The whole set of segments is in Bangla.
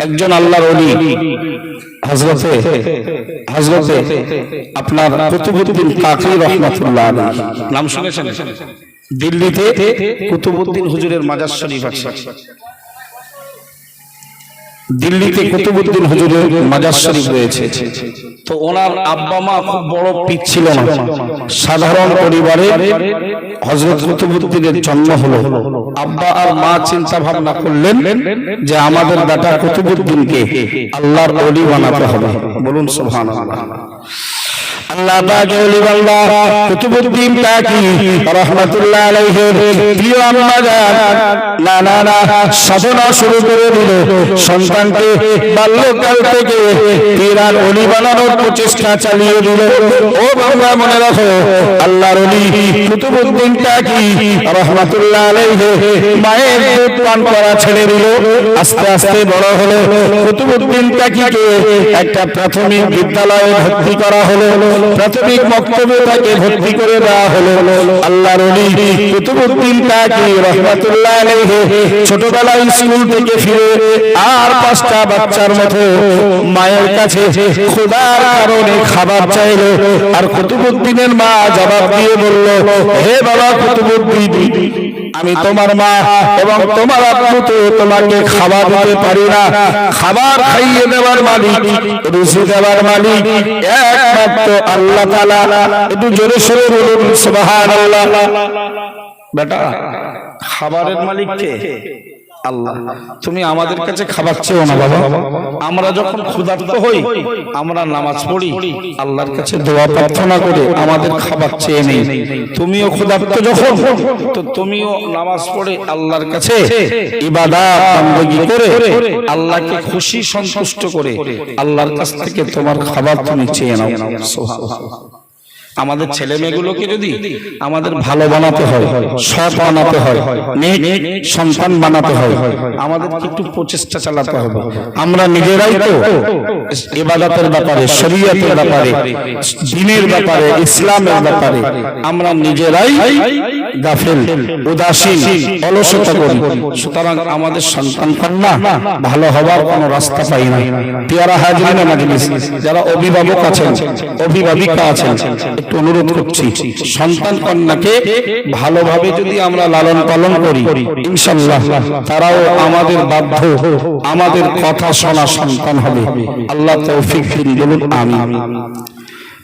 একজন আল্লাহর অলি হজরতে হজরতে আপনার কুতুবুদ্দিন কাকি রহমতুল্লাহ। নাম শুনেছেন দিল্লিতে কুতুবুদ্দিন হুজুরের মাজার শরীফ আছে দিল্লিতে কুতুবুদ্দিন হুজুরের মাজার শরীফ রয়েছে। তো ওনার আব্বা মা খুব বড় পিচ ছিল না। সাধারণ পরিবারে হজরত কুতুবুদ্দিনের জন্ম হলো। আব্বা আর মা চিন্তা ভাবনা করলেন যে আমাদের বেটা কুতুবুদ্দিনকে আল্লাহর অলি বানাতে হবে। বলুন সুবহানাল্লাহ। আল্লাহ পাক ওলি বান্দা, কুতুবুদ্দিন কাকি রহমাতুল্লাহ আলাইহির প্রিয় আম্মা না না না সাধনা শুরু করে দিল। সন্তানকে বাল্যকাল থেকে পীরার অলি বানানোর প্রচেষ্টা চালিয়ে দিল। ও বাবা মনে রাখো, আল্লাহর অলি কুতুবুদ্দিন কাকি রহমাতুল্লাহ আলাইহি, মায়ের দুধ পান করা ছেড়ে দিল। আস্তে আস্তে বড় হলো। কুতুবুদ্দিন কাকিকে একটা প্রাথমিক বিদ্যালয়ে ভর্তি করা হলো। প্রাথমিক বক্তব্যে তাকে ভর্তি করে দেওয়া হলো। আল্লাহর অলি কুতুবুদ্দিন কাকি রহমাতুল্লাহ ছোটবেলায় স্কুল থেকে ফিরে আর পাঁচটা বাচ্চার মতো মায়ের কাছে খোদার কারণে খাবার চাইলো আর কুতুবুদ্দিনের মা জবাব দিয়ে বলল, হে বাবা কুতুবুদ্দিন আমি তোমার মা এবং তোমার আপনাকে তোমাকে খাবার দিতে পারি না। খাবার খাইয়ে দেওয়ার মালিক, রুজি দেওয়ার মালিক, একমাত্র আল্লাহ তাআলা। একটু জোরে সরে বলুন, সুবহানাল্লাহ। বেটা, খাবারের মালিক কে? আল্লাহ তুমি আমাদের কাছে খাবার চেও না বাবা। আমরা যখন ক্ষুধার্ত হই আমরা নামাজ পড়ি। আল্লাহর কাছে দোয়া প্রার্থনা করে আমাদের খাবার চেয়ে নেই। তুমিও ক্ষুধার্ত যখন। তো তুমিও নামাজ পড়ে আল্লাহর কাছে ইবাদত করে আল্লাহকে খুশি সন্তুষ্ট করে আল্লাহর কাছ থেকে তোমার খাবার তুমি চেয়ে নাও। সুবহানাল্লাহ। আমাদের ছেলে মেয়েগুলোকে যদি আমাদের ভালো বানাতে হয় সৎ বানাতে হয় সন্তান বানাতে হয় আমাদের একটু প্রচেষ্টা চালাতে হবে। আমরা নিজেরাই তো ইবাদতের ব্যাপারে শরীয়তের ব্যাপারে দিনের ব্যাপারে ইসলামের ব্যাপারে আমরা নিজেরাই গাফেল উদাসীন অলসতা করি সুতরাং আমাদের সন্তান কন্যা ভালো হবার কোনো রাস্তা পাই না। পেয়ারা হাজরিনা মাজলিস যারা অভিভাবক আছেন অভিভাবিকা আছেন একটু অনুরোধ করছি সন্তান কন্যাকে ভালোভাবে যদি আমরা লালন পালন করি ইনশাল্লাহ তারাও আমাদের বাধ্য আমাদের কথা শোনা সন্তান হবে। আল্লাহ তৌফিক দিন বলুন আমি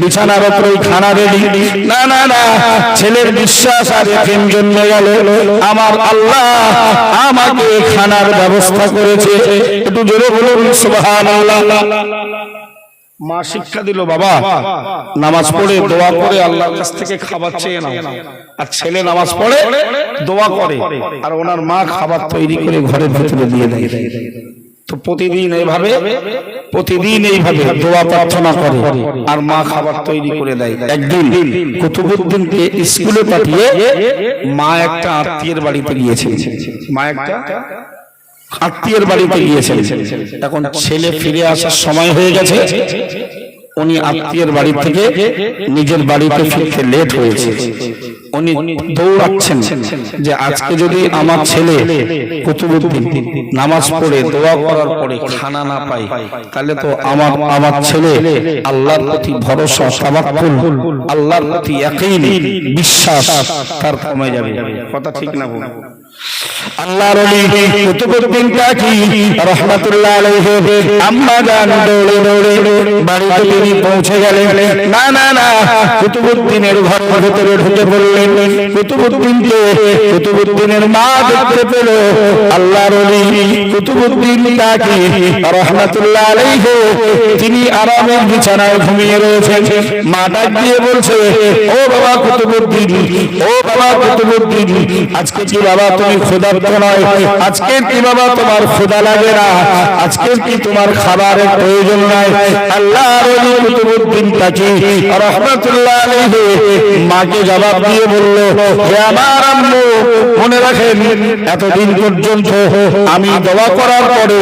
বিছানার উপরে খানা রেডি। না না না, ছেলের বিশ্বাস আর জন্মে গেল। আমার আল্লাহ আমাকে খানার ব্যবস্থা করেছে। একটু জোরে বলুন, সুবহানাল্লাহ। মা শিক্ষা দিল বাবা। নামাজ পড়ে দোয়া করে আল্লাহর কাছ থেকে খাবার চেয়ে নাও। আর ছেলে নামাজ পড়ে দোয়া করে। আর ওনার মা খাবার তৈরি করে ঘরের ভেতরে দিয়ে দেয়। তো প্রতিদিন এইভাবে প্রতিদিন এইভাবে দোয়া প্রার্থনা করে। আর মা খাবার তৈরি করে দেয়। একদিন কুতুবুদ্দিনকে স্কুলে পাঠিয়ে মা একটা আত্মীয়ের বাড়িতে গিয়েছে। মা একটা আত্মীয়ের বাড়িতে গিয়েছেন এখন ছেলে ফিরে আসার সময় হয়ে গেছে। উনি আত্মীয়ের বাড়ি থেকে নিজের বাড়িতে ফিরতে লেট হয়েছে। উনি দৌড়াচ্ছেন যে আজকে যদি আমার ছেলে কুতুবুদ্দিন নামাজ পড়ে দোয়া করার পরে খানা না পায় তাহলে তো আমার আমার ছেলে আল্লাহর প্রতি ভরসা তাওয়াক্কুল আল্লাহর প্রতি ইয়াকিন বিশ্বাস তার কমে যাবে। কথা ঠিক না আল্লাহর কুতুবউদ্দিন আলাইহি। আম্মা জান দৌড়ে দৌড়ে বাড়িতে পৌঁছে গেলেন। না না না কুতুবউদ্দিনের ঘরের ভিতরে ঢুকে পড়লেন। কুতুবউদ্দিনকে কুতুবউদ্দিনের মা দেখতে পেল। আল্লাহর কুতুবউদ্দিন কাকি রহমাতুল্লাহ আলাইহি, তিনি আরামের বিছানায় ঘুমিয়ে রয়েছেন। মা ডাক দিয়ে বলছে, ও বাবা কুতুবউদ্দিন ও বাবা কুতুবউদ্দিন আজকে কি বাবা তুমি নয়? আজকে কি বাবা তোমার লাগে না? আজকে কি তোমার খাবারের প্রয়োজন নাই? আল্লাহর ওলি কুতুবউদ্দিন তাকে রহমাতুল্লাহ আলাইহি মাকে জবাব দিয়ে বলল, হে আমার আম্মু, মনে রাখেন, এতদিন পর্যন্ত আমি দোয়া করার পরে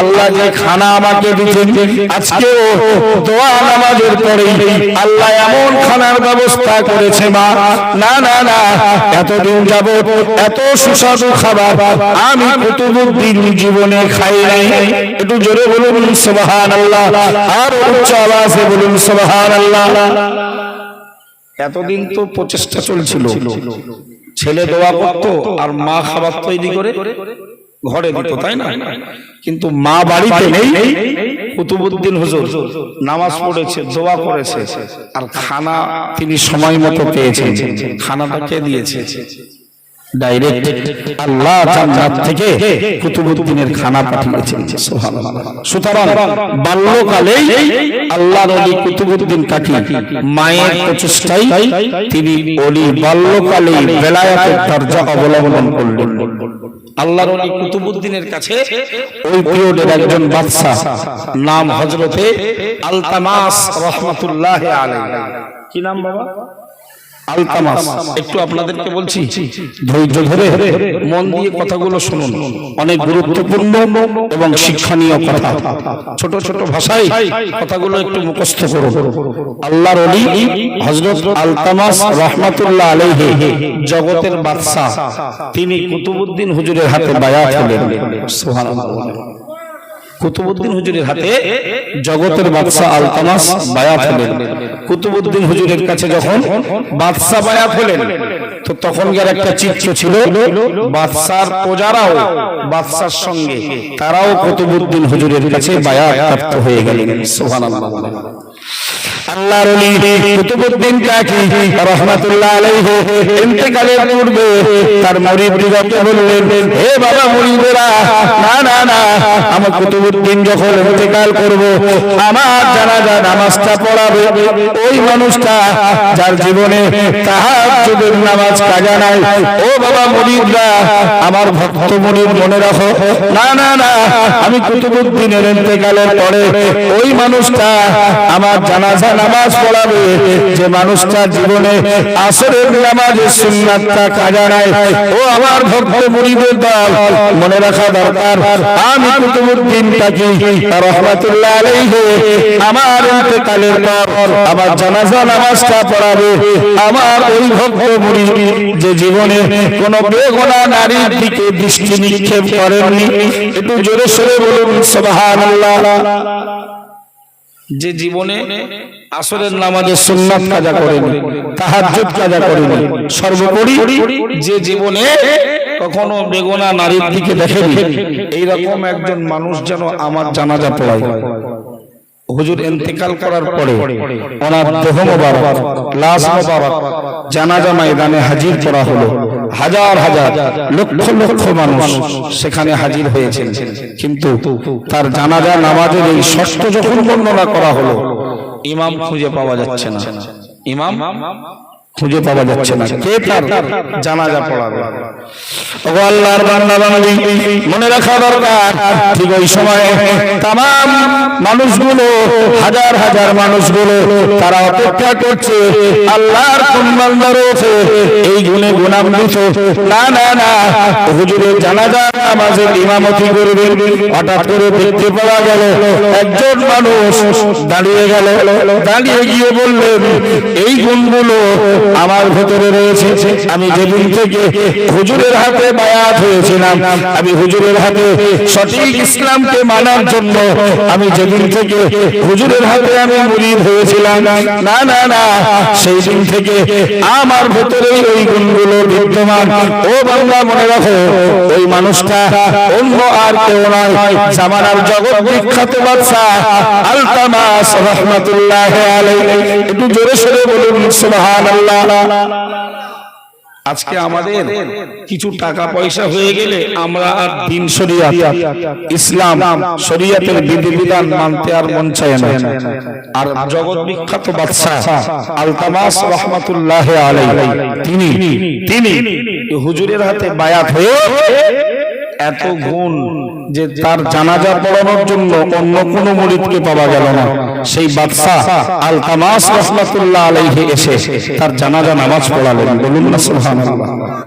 আল্লাহ যে খানা আমাকে দিতেন আজকেও দোয়া নামাজের পরে আল্লাহ এমন খানার ব্যবস্থা করেছে মা। না না না এতদিন যাব এত সুস্বাদু খাবার আমি কুতুবুদ্দিন জীবনে খাই নাই। একটু জোরে বলুন সুবহান আল্লাহ আর উচ্চ আওয়াজে বলুন সুবহান আল্লাহ এতদিন তো প্রচেষ্টা চলছিল। ছেলে দোয়া করতো আর মা খাবার তৈরি করে। ঘরে দিত তাই না? কিন্তু মা বাড়িতে নেই কুতুবুদ্দিন হুজুর। নামাজ পড়েছে দোয়া করেছে আর খানা তিনি সময় মতো পেয়েছেন খানাটা কে দিয়েছে? ডাইরেক্ট আল্লাহ জান্নাত থেকে কুতুবুদ্দিনের খানা পাঠিয়েছেন সুবহানাল্লাহ। সুতরাং বাল্যকালেই আল্লাহর ওলি কুতুবুদ্দিন কাকি মায়ের প্রচেষ্টায় তিনি ওলি বাল্যকালেই বেলায়াতের দরজা অবলম্বন করলেন। আল্লাহর ওলি কুতুবুদ্দিনের কাছে ওই পিরিয়ডের একজন বাদশা নাম হযরতে আলতামাস রাহমাতুল্লাহ আলাইহি। কি নাম বাবা? আলতামাস। একটু আপনাদেরকে বলছি ধৈর্য ধরে মন দিয়ে কথাগুলো শুনুন। অনেক গুরুত্বপূর্ণ এবং শিক্ষণীয় কথা। ছোট ছোট ভাষায় কথাগুলো একটু মুখস্থ করুন। আল্লাহর ওলি হযরত আলতামাস রাহমাতুল্লাহ আলাইহি জগতের বাদশাহ। তিনি কুতুবউদ্দিন হুজুরের হাতে বায়াত হলেন। সুবহানাল্লাহ। কুতুবউদ্দিন হুজুরের হাতে জগতের বাদশা আলতামাস বায়াত হলেন। কুতুবুদ্দিন হুজুরের কাছে যখন বাদশা বায়াত হলেন তো তখনকার একটা চিত্র ছিল বাদশার প্রজারাও বাদশার সঙ্গে। তারাও কুতুবুদ্দিন হুজুরের কাছে বায়াত প্রাপ্ত হয়ে গেলেন। সুবহানাল্লাহ। না না না আমার জানাজা নামাজটা পড়াবে। ওই মানুষটা যার জীবনে তাহাজ্জুদের নামাজ কাজা নাই। ও বাবা মুরিদরা, আমার ভক্ত মুরিদ মনে রাখো। না না না, আমি কুতুবউদ্দিনের ইন্তেকালের পরে ওই মানুষটা আমার জানাজা নামাজ পড়াবে। যে মানুষটা জীবনে আসরের নামাজের সুন্নাতটা কাজা নাই ও আমার ভক্ত মুরিদের দল, মনে রাখা দরকার। আমি কুতুবউদ্দিন তাকি রহমাতুল্লাহ আলাইহি। আমার ইন্তেকালের পর আমার জানাজা নামাজটা পড়াবে। আমার ওই ভক্ত মুরিদ যে জীবনে কোন বেগুনা নারীর দিকে দৃষ্টি নিক্ষেপ করেননি, একটু জোরে সোরে বলুন, সুবহানাল্লাহ। যে জীবনে আসরের নামাজের সুন্নাত কাজা করেনি তাহাজ্জুদ কাজা করেনি সর্বোপরি যে জীবনে কখনো বেগুনা নারীর দিকে দেখেনি এইরকম একজন মানুষ যেন আমার জানাজা পড়ায়। হুজুর ইন্তেকাল করার পরে ওনার দেহ মোবারক লাশ মোবারক জানাজা ময়দানে হাজির করা হলো। হাজার হাজার লক্ষ লক্ষ মানুষ সেখানে হাজির হয়েছেন। কিন্তু তার জানাজা নামাজের এই ষষ্ঠ যখন বর্ণনা করা হলো ইমাম খুঁজে পাওয়া যাচ্ছে না। ইমাম? খুঁজে পাওয়া যাচ্ছে না। কে তার জানাজা পড়াবে? ও আল্লাহর বান্দা বান্দি মনে রাখা দরকার। ঠিক ওই সময়ে তাম মানুষগুলো হাজার হাজার মানুষগুলো তারা অপেক্ষা করছে আল্লাহর কোন বান্দা রয়েছে? এই গুণে গুণান্বিত। না না না হুজুরের জানাজা নামাজের ইমামতি করবেন হঠাৎ করে দেখতে পাওয়া গেল একজন মানুষ দাঁড়িয়ে গেল দাঁড়িয়ে গিয়ে বললেন এই গুণগুলো আমার ভেতরে রয়েছে, আমি যেদিন থেকে হুজুরের হাতে বায়াত হয়েছিলাম, আমি হুজুরের হাতে সঠিক ইসলামকে মানার জন্য আমি যেদিন থেকে হুজুরের হাতে আমি মুরিদ হয়েছিলাম, না না না, সেই দিন থেকে আমার ভেতরে ওই গুণগুলো বিদ্যমান। ও বাংলা মনে রাখো, ওই মানুষটা অন্য আর কেউ নয়, জামানার জগৎ বিখ্যাত বাদশা আলতামাস রহমাতুল্লাহ আলাইহি। একটু জোরে সরে বলুন, সুবহানাল্লাহ। আজকে আমাদের কিছু টাকা পয়সা হয়ে গেলে আমরা আর দিন শরিয়াত ইসলাম শরিয়াতের বিধিবিধান মানতে আর মন চায় না আর জগৎ বিখ্যাত বাদশাহ আলতামাস রহমাতুল্লাহ আলাইহি তিনি তিনি হুজুরের হাতে বায়াত হয়ে এত গুণ যে তার জানাজা পড়ানোর জন্য অন্য কোনো মুরিদকে পাওয়া গেল না। সেই বাদশাহ আলতামাস রহমাতুল্লাহ আলাইহি এসে তার জানাজা নামাজ পড়ালেন। বলুন না সুবহানাল্লাহ।